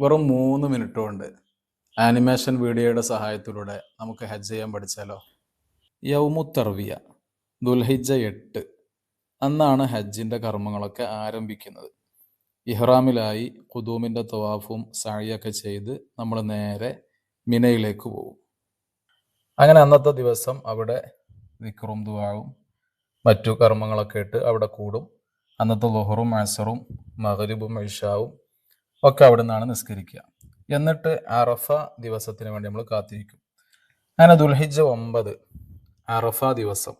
വെറും മൂന്ന് മിനിറ്റ് കൊണ്ട് ആനിമേഷൻ വീഡിയോയുടെ സഹായത്തിലൂടെ നമുക്ക് ഹജ്ജ് ചെയ്യാൻ പഠിച്ചാലോ? യൗമുത്തർവിയ ദുൽഹിജ എട്ട്. അന്നാണ് ഹജ്ജിന്റെ കർമ്മങ്ങളൊക്കെ ആരംഭിക്കുന്നത്. ഇഹ്റാമിലായി കുതൂമിന്റെ തവാഫും സാഴിയൊക്കെ ചെയ്ത് നമ്മൾ നേരെ മിനയിലേക്ക് പോകും. അങ്ങനെ അന്നത്തെ ദിവസം അവിടെ വിക്രും ദുവാവും മറ്റു കർമ്മങ്ങളൊക്കെ ഇട്ട് അവിടെ കൂടും. അന്നത്തെ ലുഹറും അസറും മഹരിബും ഇഷാവും ഒക്കെ അവിടെ നിന്നാണ് നിസ്കരിക്കുക. എന്നിട്ട് അറഫ ദിവസത്തിന് വേണ്ടി നമ്മൾ കാത്തിരിക്കും. അങ്ങനെ ദുൽഹിജ ഒമ്പത് അറഫ ദിവസം.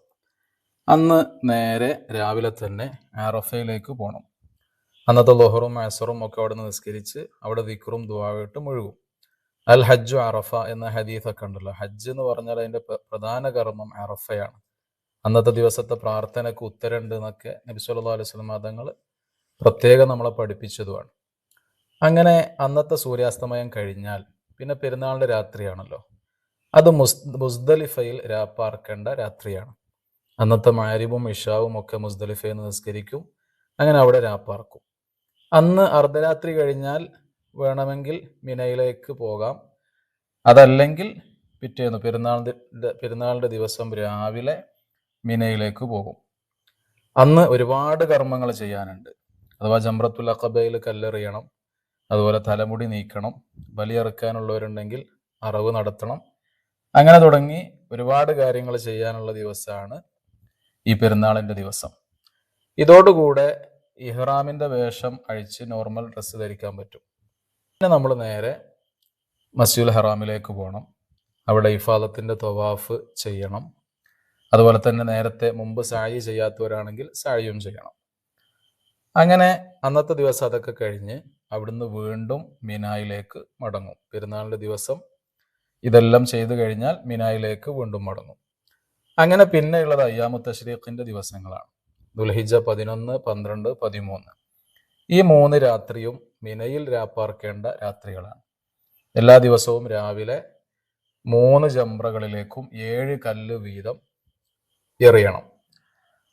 അന്ന് നേരെ രാവിലെ തന്നെ അറഫയിലേക്ക് പോകണം അന്നത്തെ ലൊഹറും അസറും ഒക്കെ അവിടെ നിന്ന് നിസ്കരിച്ച് അവിടെ ദിക്റും ദുവായിട്ട് മുഴുകും. അൽ ഹജ്ജു അറഫ എന്ന ഹദീഫൊക്കെ ഉണ്ടല്ലോ. ഹജ്ജ് എന്ന് പറഞ്ഞാൽ അതിന്റെ പ്രധാന കർമ്മം അറഫയാണ്. അന്നത്തെ ദിവസത്തെ പ്രാർത്ഥനക്ക് ഉത്തരണ്ട് എന്നൊക്കെ നബി സല്ലല്ലാഹു അലൈഹി സ്വലം മതങ്ങൾ പ്രത്യേകം നമ്മളെ പഠിപ്പിച്ചതുമാണ്. അങ്ങനെ അന്നത്തെ സൂര്യാസ്തമയം കഴിഞ്ഞാൽ പിന്നെ പെരുന്നാളിന്റെ രാത്രിയാണല്ലോ. അത് മുസ് മുസ്ദലിഫയിൽ രാപ്പാർക്കേണ്ട രാത്രിയാണ്. അന്നത്തെ മാരിബും ഇഷാവും ഒക്കെ മുസ്ദലിഫയിൽ നിസ്കരിക്കും. അങ്ങനെ അവിടെ രാപ്പാർക്കും. അന്ന് അർദ്ധരാത്രി കഴിഞ്ഞാൽ വേണമെങ്കിൽ മിനയിലേക്ക് പോകാം. അതല്ലെങ്കിൽ പിറ്റേന്ന് പെരുന്നാളിന്റെ പെരുന്നാളിന്റെ ദിവസം രാവിലെ മിനയിലേക്ക് പോകും. അന്ന് ഒരുപാട് കർമ്മങ്ങൾ ചെയ്യാനുണ്ട്. അഥവാ ജംറത്തുൽ അഖബയിൽ കല്ലെറിയണം. അതുപോലെ തലമുടി നീക്കണം ബലിയറുക്കാനുള്ളവരുണ്ടെങ്കിൽ അറവ് നടത്തണം. അങ്ങനെ തുടങ്ങി ഒരുപാട് കാര്യങ്ങൾ ചെയ്യാനുള്ള ദിവസമാണ് ഈ പെരുന്നാളിന്റെ ദിവസം. ഇതോടുകൂടെ ഇഹ്റാമിന്റെ വേഷം അഴിച്ച് നോർമൽ ഡ്രസ്സ് ധരിക്കാൻ പറ്റും. പിന്നെ നമ്മൾ നേരെ മസ്ജിദുൽ ഹറാമിലേക്ക് പോകണം. അവിടെ ഇഫാദത്തിന്റെ തൊവാഫ് ചെയ്യണം. അതുപോലെ തന്നെ നേരത്തെ മുമ്പ് സായി ചെയ്യാത്തവരാണെങ്കിൽ സായിയും ചെയ്യണം. അങ്ങനെ അന്നത്തെ ദിവസം അതൊക്കെ കഴിഞ്ഞ് അവിടുന്ന് വീണ്ടും മിനായിലേക്ക് മടങ്ങും. പെരുന്നാളിന്റെ ദിവസം ഇതെല്ലാം ചെയ്തു കഴിഞ്ഞാൽ മിനായിലേക്ക് വീണ്ടും മടങ്ങും. അങ്ങനെ പിന്നെയുള്ളത് അയ്യാമു തഷ്രീഖിന്റെ ദിവസങ്ങളാണ്. ദുൽഹിജ പതിനൊന്ന് പന്ത്രണ്ട് പതിമൂന്ന്. ഈ മൂന്ന് രാത്രിയും മിനയിൽ രാപ്പാർക്കേണ്ട രാത്രികളാണ്. എല്ലാ ദിവസവും രാവിലെ മൂന്ന് ജംറകളിലേക്കും ഏഴ് കല്ല് വീതം എറിയണം.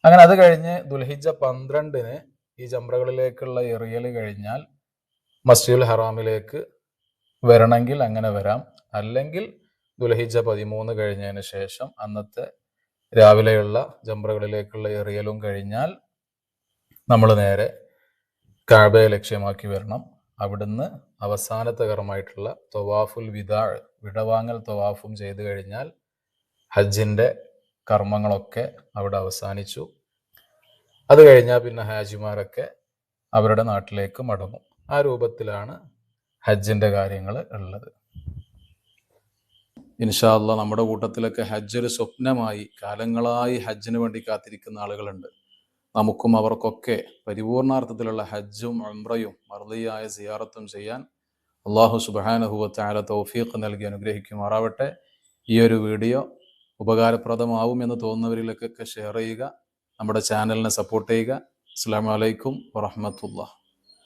അങ്ങനെ അത് കഴിഞ്ഞ് ദുൽഹിജ പന്ത്രണ്ടിന് ഈ ജംറകളിലേക്കുള്ള എറിയൽ കഴിഞ്ഞാൽ മസ്ജിദുൽ ഹറാമിലേക്ക് വരണമെങ്കിൽ അങ്ങനെ വരാം. അല്ലെങ്കിൽ ദുലഹിജ പതിമൂന്ന് കഴിഞ്ഞതിന് ശേഷം അന്നത്തെ രാവിലെയുള്ള ജംറകളിലേക്കുള്ള എറിയലും കഴിഞ്ഞാൽ നമ്മൾ നേരെ കാബയെ ലക്ഷ്യമാക്കി വരണം. അവിടുന്ന് അവസാനത്തെ കർമ്മമായിട്ടുള്ള തൊവാഫുൽ വിദാൾ വിടവാങ്ങൽ തൊവാഫും ചെയ്തു കഴിഞ്ഞാൽ ഹജ്ജിന്റെ കർമ്മങ്ങളൊക്കെ അവിടെ അവസാനിച്ചു. അത് കഴിഞ്ഞാൽ പിന്നെ ഹാജിമാരൊക്കെ അവരുടെ നാട്ടിലേക്ക് മടങ്ങും. ആ രൂപത്തിലാണ് ഹജ്ജിന്റെ കാര്യങ്ങൾ ഉള്ളത്. ഇൻഷാല്ല നമ്മുടെ കൂട്ടത്തിലൊക്കെ ഹജ്ജ് ഒരു സ്വപ്നമായി കാലങ്ങളായി ഹജ്ജിന് വേണ്ടി കാത്തിരിക്കുന്ന ആളുകളുണ്ട്. നമുക്കും അവർക്കൊക്കെ പരിപൂർണാർത്ഥത്തിലുള്ള ഹജ്ജും ഉംറയും മർദിയായ സിയാറത്തും ചെയ്യാൻ അള്ളാഹു സുബാനഹുവത്തായ തൗഫീഖ് നൽകി അനുഗ്രഹിക്കുമാറാവട്ടെ. ഈ ഒരു വീഡിയോ ഉപകാരപ്രദമാവുമെന്ന് തോന്നുന്നവരിലൊക്കെ ഷെയർ ചെയ്യുക നമ്മുടെ ചാനലിനെ സപ്പോർട്ട് ചെയ്യുക. അസ്സാം വലൈക്കും വറഹമത്തുള്ള